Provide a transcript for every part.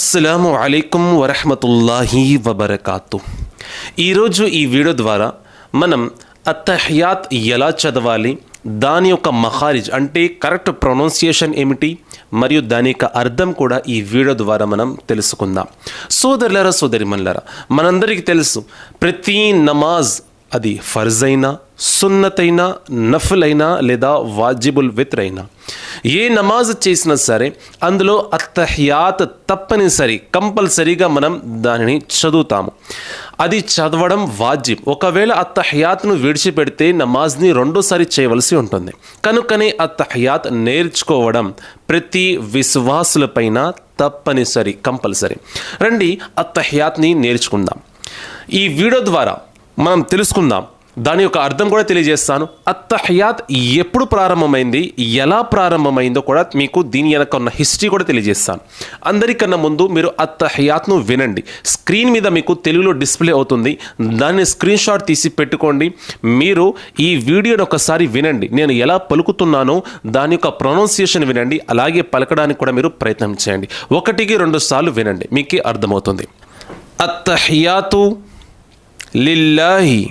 అస్సలం అలైకుం వరహమతుల్లాహి వబర్కాతు. ఈరోజు ఈ వీడియో ద్వారా మనం అత్తహ్యాత్ ఎలా చదవాలి దాని యొక్క మహారిజ్ అంటే కరెక్ట్ ప్రొనౌన్సియేషన్ ఏమిటి మరియు దాని యొక్క అర్థం కూడా ఈ వీడియో ద్వారా మనం తెలుసుకుందాం. సోదరులరా సోదరిమన్లరా మనందరికీ తెలుసు ప్రతి నమాజ్ అది ఫర్జ్ అయినా సున్నత్ లేదా వాజిబుల్ విత్ అయినా ఏ నమాజ్ చేసినా సరే అందులో అత్తహ్యాత్ తప్పనిసరి కంపల్సరీగా మనం దానిని చదువుతాము. అది చదవడం వాజిబ్. ఒకవేళ అత్తహ్యాత్ను విడిచిపెడితే నమాజ్ని రెండోసారి చేయవలసి ఉంటుంది. కనుకనే అత్తహ్యాత్ నేర్చుకోవడం ప్రతి విశ్వాసులపైన తప్పనిసరి కంపల్సరీ. రండి అత్తహ్యాత్ని నేర్చుకుందాం. ఈ వీడియో ద్వారా మనం తెలుసుకుందాం దాని యొక్క అర్థం కూడా తెలియజేస్తాను. అత్తహయాత్ ఎప్పుడు ప్రారంభమైంది ఎలా ప్రారంభమైందో కూడా మీకు దీని వెనక ఉన్న హిస్టరీ కూడా తెలియజేస్తాను. అందరికన్నా ముందు మీరు అత్తహయాత్ను వినండి. స్క్రీన్ మీద మీకు తెలుగులో డిస్ప్లే అవుతుంది. దాన్ని స్క్రీన్ షాట్ తీసి పెట్టుకోండి. మీరు ఈ వీడియోని ఒకసారి వినండి. నేను ఎలా పలుకుతున్నానో దాని యొక్క ప్రొనౌన్సియేషన్ వినండి. అలాగే పలకడానికి కూడా మీరు ప్రయత్నం చేయండి. ఒకటికి రెండు సార్లు వినండి. మీకే అర్థమవుతుంది. అత్తహయాతు లిల్లాహి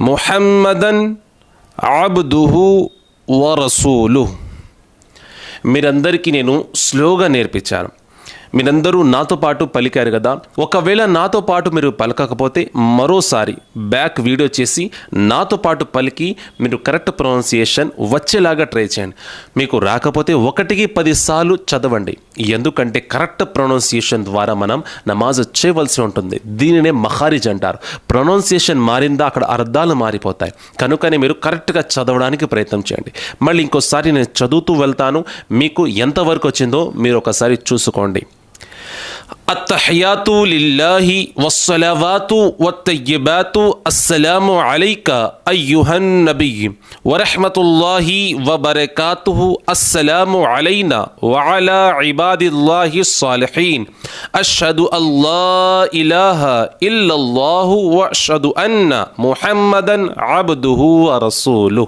ముహమ్మదన్ అబ్దుహు వరసూలు మీరందరికీ నేను స్లోగా నేర్పించాను. మీరందరూ నాతో పాటు పలికారు కదా. ఒకవేళ నాతో పాటు మీరు పలకకపోతే మరోసారి బ్యాక్ వీడియో చేసి నాతో పాటు పలికి మీరు కరెక్ట్ ప్రొనౌన్సియేషన్ వచ్చేలాగా ట్రై చేయండి. మీకు రాకపోతే ఒకటికి పదిసార్లు చదవండి. ఎందుకంటే కరెక్ట్ ప్రొనౌన్సియేషన్ ద్వారా మనం నమాజ్ చేయవలసి ఉంటుంది. దీనినే మహారిజ్ అంటారు. ప్రొనౌన్సియేషన్ మారిందా అక్కడ అర్థాలు మారిపోతాయి. కనుకనే మీరు కరెక్ట్గా చదవడానికి ప్రయత్నం చేయండి. మళ్ళీ ఇంకోసారి నేను చదువుతూ వెళ్తాను. మీకు ఎంతవరకు వచ్చిందో మీరు ఒకసారి చూసుకోండి. التحيات لله والصلوات والطيبات السلام عليك أيها النبي ورحمة الله وبركاته السلام علينا وعلى عباد الله الصالحين أشهد أن لا إله إلا الله وأشهد أن محمدا عبده ورسوله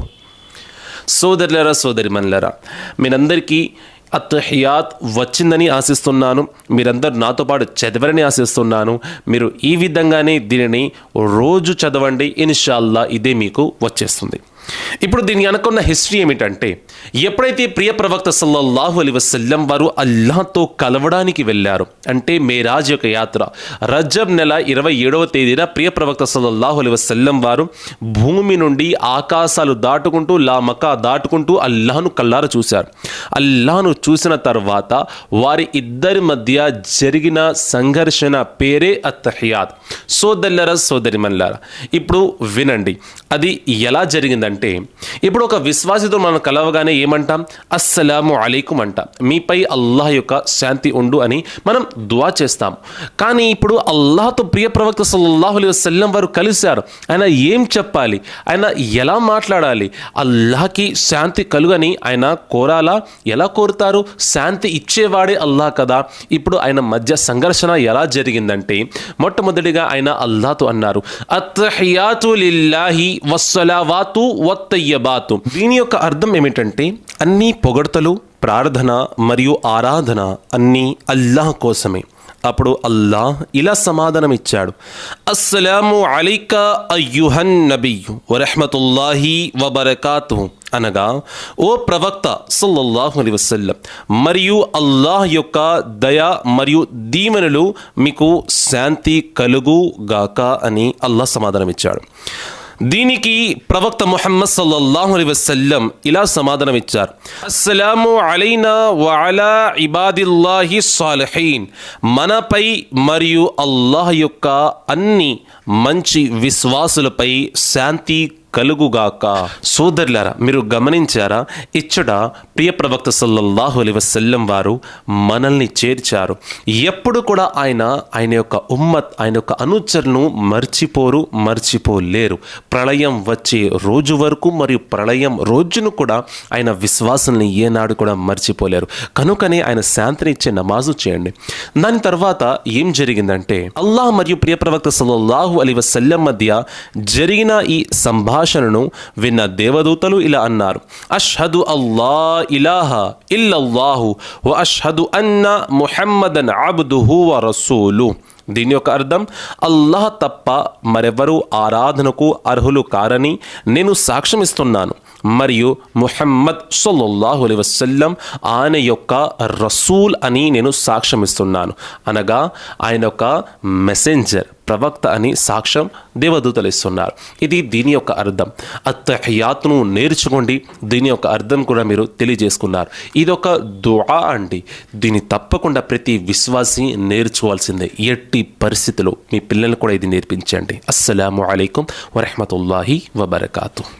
సోదరులరా సోదరిమన్లరా మీరందరికీ అత్తహియాత్ వచ్చిందని ఆశిస్తున్నాను. మీరందరూ నాతో పాటు చదవరని ఆశిస్తున్నాను. మీరు ఈ విధంగానే దీనిని రోజు చదవండి. ఇన్షాల్లా ఇదే మీకు వచ్చేస్తుంది. ఇప్పుడు దీని అనుకున్న హిస్టరీ ఏమిటంటే ఎప్పుడైతే ప్రియ ప్రవక్త సల్లల్లాహు అలీ వసల్లం వారు అల్లాహ్తో కలవడానికి వెళ్ళారు అంటే మేరాజ్ యొక్క యాత్ర రజబ్ నెల ఇరవై ఏడవ తేదీన ప్రియ ప్రవక్త సల్లల్లాహు అలీ వసల్లం వారు భూమి నుండి ఆకాశాలు దాటుకుంటూ లామకా దాటుకుంటూ అల్లాహను కల్లారు చూశారు. అల్లాహను చూసిన తర్వాత వారి ఇద్దరి మధ్య జరిగిన సంఘర్షణ పేరే అత్తహియాత్ సోదల్లర సోదరిమల్లారా ఇప్పుడు వినండి అది ఎలా జరిగిందంటే ఏంటంటే ఇప్పుడు ఒక విశ్వాసితో మనం కలవగానే ఏమంటాం? అస్సలాము అలైకుం అంటాం. మీపై అల్లాహ్ యొక్క శాంతి ఉండు అని మనం దువా చేస్తాం. కానీ ఇప్పుడు అల్లాహతో ప్రియ ప్రవక్త సల్లాహు అలీ వసల్లం వారు కలిశారు. ఆయన ఏం చెప్పాలి? ఆయన ఎలా మాట్లాడాలి? అల్లాహకి శాంతి కలుగని ఆయన కోరాలా? ఎలా కోరుతారు? శాంతి ఇచ్చేవాడే అల్లాహ్ కదా. ఇప్పుడు ఆయన మధ్య సంఘర్షణ ఎలా జరిగిందంటే మొట్టమొదటిగా ఆయన అల్లాహతో అన్నారు. అత్తహియాతు లిల్లాహి వస్సలావాతు వత్తయ్యబాతు దీని యొక్క అర్థం ఏమిటంటే అన్ని పొగడ్తలు ప్రార్థన మరియు ఆరాధన అన్నీ అల్లాహ్ కోసమే. అప్పుడు అల్లాహ్ ఇలా సమాధానం ఇచ్చాడు అస్సలాము అలైక అయ్యుహన్ నబియు వరహమతుల్లాహి వబరకాతు అనగా ఓ ప్రవక్త సల్లల్లాహు అలైహి వసల్లం మరియు అల్లాహ్ యొక్క దయ మరియు దీవెనలు మీకు శాంతి కలుగు గాక అని అల్లాహ్ సమాధానం ఇచ్చాడు దీనికి ప్రవక్త ముహమ్మద్ సల్లల్లాహు అలైహి వసల్లం ఇలా సమాధానం ఇచ్చారు. అస్సలాము అలైనా వఅలా ఇబాదిల్లాహి సాలిహీన్. మనపై మరియు అల్లాహ్ యొక్క అన్ని మంచి విశ్వాసులపై శాంతి కలుగుగాక. సోదరులారా మీరు గమనించారా? ఇచ్చట ప్రియ ప్రవక్త సల్లల్లాహు అలీ వసల్లం వారు మనల్ని చేర్చారు. ఎప్పుడు కూడా ఆయన ఆయన యొక్క ఉమ్మత్ ఆయన యొక్క అనుచరులను మర్చిపోరు మర్చిపోలేరు. ప్రళయం వచ్చే రోజు వరకు మరియు ప్రళయం రోజును కూడా ఆయన విశ్వాసాన్ని ఏనాడు కూడా మర్చిపోలేరు. కనుకనే ఆయన శాంతినిచ్చే నమాజు చేయండి. దాని తర్వాత ఏం జరిగిందంటే అల్లాహ్ మరియు ప్రియ ప్రవక్త సల్లల్లాహు అలీ వసల్లం మధ్య జరిగిన ఈ సంభాషణను విన్న దేవదూతలు ఇలా అన్నారు అష్హదు అల్లా ఇలాహ ఇల్లల్లాహు వ అష్హదు అన్న ముహమ్మదన్ అబ్దుహు వ రసూలు. దీని యొక్క అర్థం అల్లాహ్ తప్ప మరెవరూ ఆరాధనకు అర్హులు కారని నేను సాక్ష్యం ఇస్తున్నాను మరియు ముహమ్మద్ సొల్లాహు అలైహి వసల్లం ఆయన యొక్క రసూల్ అని నేను సాక్ష్యమిస్తున్నాను. అనగా ఆయన యొక్క మెసెంజర్ ప్రవక్త అని సాక్ష్యం దేవదూతలు ఇస్తున్నారు. ఇది దీని యొక్క అర్థం. అత్తహయాత్ను నేర్చుకోండి. దీని యొక్క అర్థం కూడా మీరు తెలియజేసుకున్నారు. ఇది ఒక దుఆ అండి. దీన్ని తప్పకుండా ప్రతి విశ్వాసి నేర్చుకోవాల్సిందే. ఎట్టి పరిస్థితిలో మీ పిల్లలు కూడా ఇది నేర్పించండి. అస్సలాము అయికం వరహమతుల్లాహి వబర్కాతు.